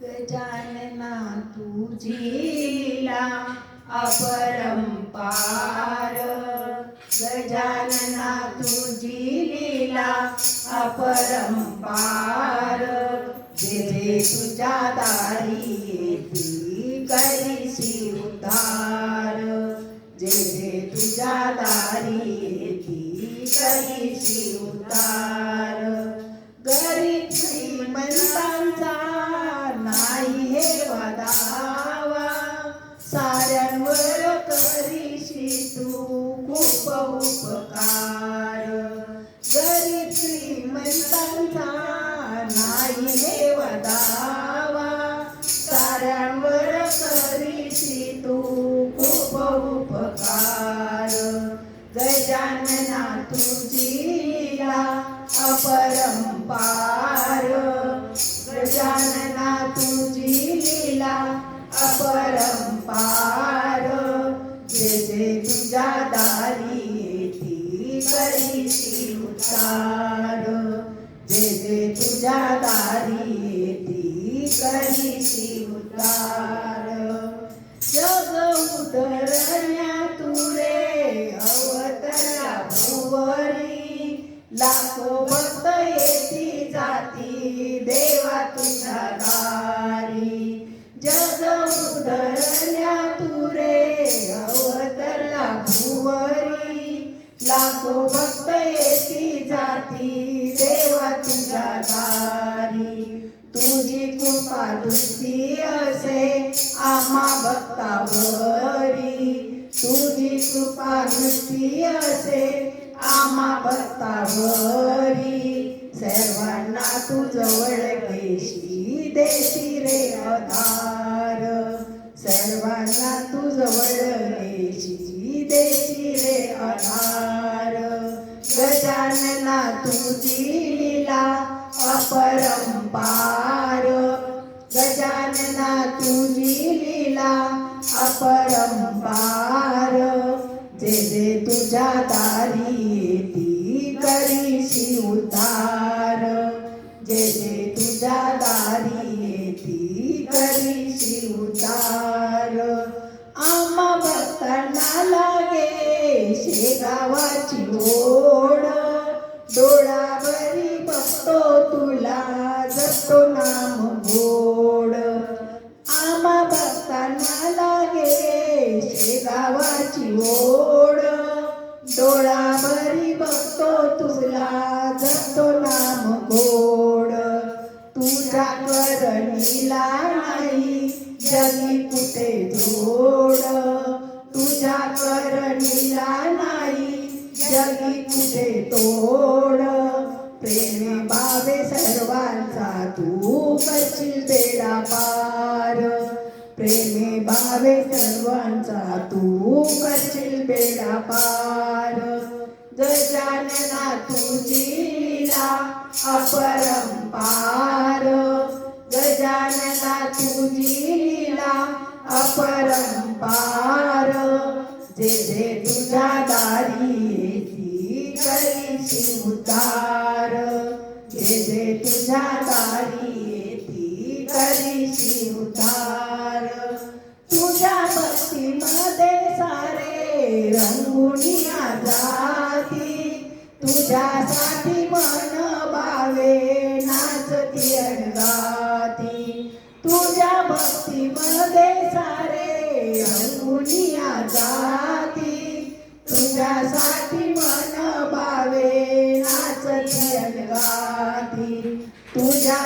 गजानना तुझीला लीला अपरंपार गजानना तुझी लीला अपरंपार जे तुझ्या दारी येती करीसी उद्धार जे जे तुझ्या दारी येती करीसी उद्धार येती करीशी उतार. जे जे तुझ्या दारी येती करीशी उतार. लाखो भक्त येती जाती देवाची तुझ्या दारी तुझी कृपा दुसरी असे आम्हा भक्तावरी. तुझी कृपा दृष्टी असे आम्हा भक्तावरी. सर्वांना तू जवळ देशी आधार. गजानना तुझी लीला अपरंपार गजानना तुझी लीला अपरंपार जे जे तुझ्या दारी ती करीशी उतार. जे जे तुझ्या दारी शेगावाची ओढ. डोळावरी बघतो तुला. तोड. प्रेमे बाबे सर्वांचा तू करशील बेडा पार. प्रेमे बाबे सर्वांचा तू करशील बेडा पार. गजानना तुझीला अपरंपार गजानना तुझीला अपरंपार जे जे तुझ्या दारी उतार जेथे तुझ्या दारी येती करीशी उतार. तुझ्या भक्तीमध्ये सारे रंगुणी जाती तुझ्यासाठी मन बावे नाचती अणगाती तुझ्या भक्तीमध्ये सारे रंगुनी जाती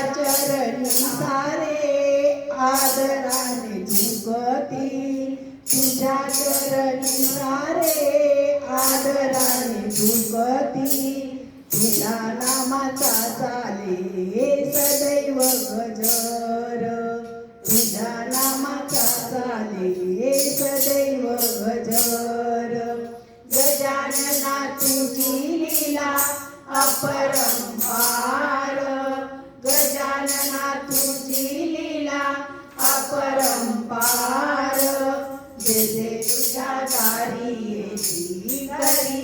चरणी सारे आदराने झुकती तुझ्या चरणी सारे आदराने झुकती तुझ्या नामाचा चाले सदैव गजर. तुझ्या नामाचा चाले सदैव